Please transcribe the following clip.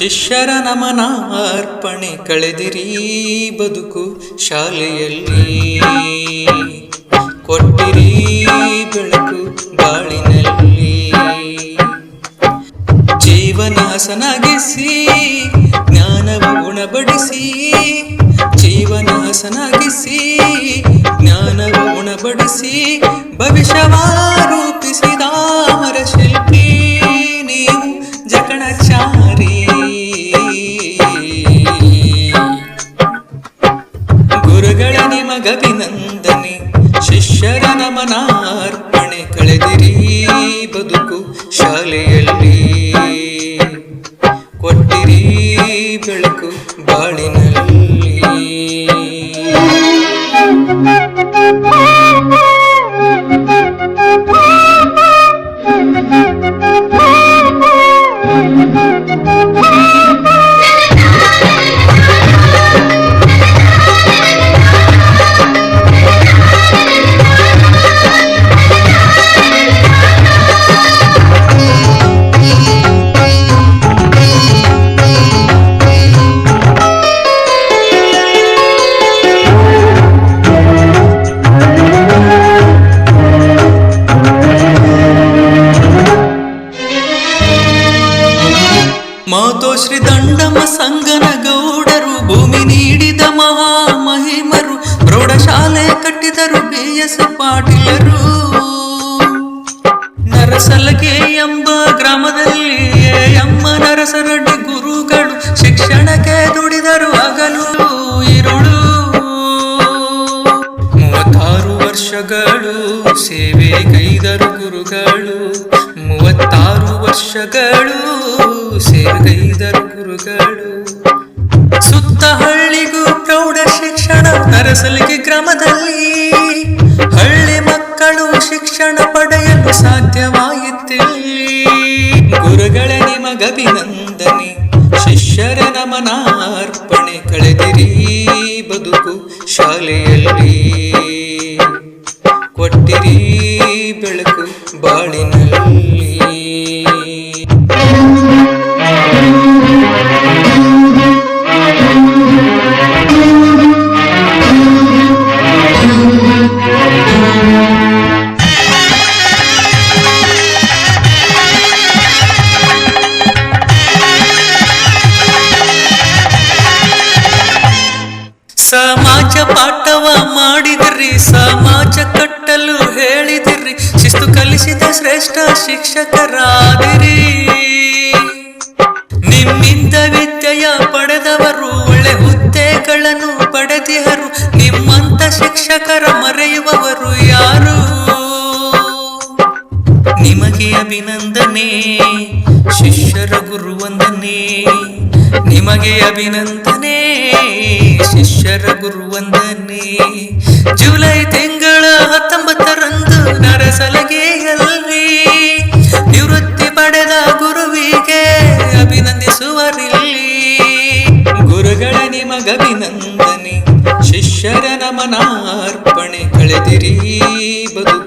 ಶಿಷ್ಯರ ನಮನ ಅರ್ಪಣೆ ಕಳೆದಿರಿ ಬದುಕು ಶಾಲೆಯಲ್ಲಿ. ಕೊಟ್ಟಿರಿ ಬೆಳಕು ಬಾಳಿನಲ್ಲಿ ಜೀವನ ಹಸನಾಗಿಸಿ ಜ್ಞಾನವ ಗುಣಪಡಿಸಿ ಜೀವನ ಹಸನಾಗಿಸಿ ಜ್ಞಾನವ ಗುಣಪಡಿಸಿ ಭವಿಷ್ಯವ ಅರ್ಪಣೆ ಕಳೆದಿರಿ ಬದುಕು ಶಾಲೆಯಲ್ಲಿ. ಕೊಟ್ಟಿರಿ ಮಾತೋಶ್ರೀ ದಂಡಮ ಸಂಗನ ಗೌಡರು, ಭೂಮಿ ನೀಡಿದ ಮಹಾ ಮಹಿಮರು ಪ್ರೌಢಶಾಲೆ ಕಟ್ಟಿದರು ಬಿ ಎಸ್ ಪಾಟೀಲರು. ನರಸಲಗೆ ಎಂಬ ಗ್ರಾಮದಲ್ಲಿ ಎಮ್ಮ ನರಸರಡ್ಡಿ ಗುರುಗಳು ಶಿಕ್ಷಣಕ್ಕೆ ದುಡಿದರು ಹಗಲು ಇರುಳು. ಮೂವತ್ತಾರು ವರ್ಷಗಳು ಸೇವೆ ಕೈದರು ಗುರುಗಳು. ಮೂವತ್ತಾರು ವರ್ಷಗಳು ಸೇರಿದರು ಗುರುಗಳು. ಸುತ್ತ ಹಳ್ಳಿಗೂ ಪ್ರೌಢ ಶಿಕ್ಷಣ ಅರಸಲಿಗೆ ಗ್ರಾಮದಲ್ಲಿ, ಹಳ್ಳಿ ಮಕ್ಕಳು ಶಿಕ್ಷಣ ಪಡೆಯಲು ಸಾಧ್ಯವಾಯಿತಿಲ್ಲಿ. ಗುರುಗಳ ನಿಮಗಭಿನಂದನೆ ಶಿಷ್ಯರ ನಮನ ಅರ್ಪಣೆ ಕಳೆದಿರಿ, ಬದುಕು ಶಾಲೆಯಲ್ಲಿ. ಕೊಟ್ಟಿರಿ ಬೆಳಕು ಬಾಳಿನಲ್ಲಿ. ಸಮಾಜ ಪಾಠವ ಮಾಡಿದಿರಿ, ಸಮಾಜ ಕಟ್ಟಲು ಹೇಳಿದಿರಿ, ಶಿಸ್ತು ಕಲಿಸಿದ ಶ್ರೇಷ್ಠ ಶಿಕ್ಷಕರಾದಿರಿ. ನಿಮ್ಮಿಂದ ವಿದ್ಯೆಯ ಪಡೆದವರು, ಒಳ್ಳೆ ಹುದ್ದೆಗಳನ್ನು ಪಡೆದಿಹರು, ನಿಮ್ಮಂತ ಶಿಕ್ಷಕರ ಮರೆಯುವವರು ಯಾರು? ನಿಮಗೆ ಅಭಿನಂದನೆ, ಶಿಷ್ಯರ ಗುರುವಂದನೆ ನಿಮಗೆ ಅಭಿನಂದನೆ. ಶಿಷ್ಯರ ಗುರುವಂದನೆ ಜುಲೈ ತಿಂಗಳ ಹತ್ತೊಂಬತ್ತರಂದು ನರಸಲಗೆಯಲ್ಲಿ ನಿವೃತ್ತಿ ಪಡೆದ ಗುರುವಿಗೆ ಅಭಿನಂದಿಸುವರಿಲ್ಲಿ. ಗುರುಗಳ ನಿಮಗಭಿನಂದನೆ. ಶಿಷ್ಯರ ನಮನ ಅರ್ಪಣೆ ಕಳೆದಿರಿ. ಬದುಕು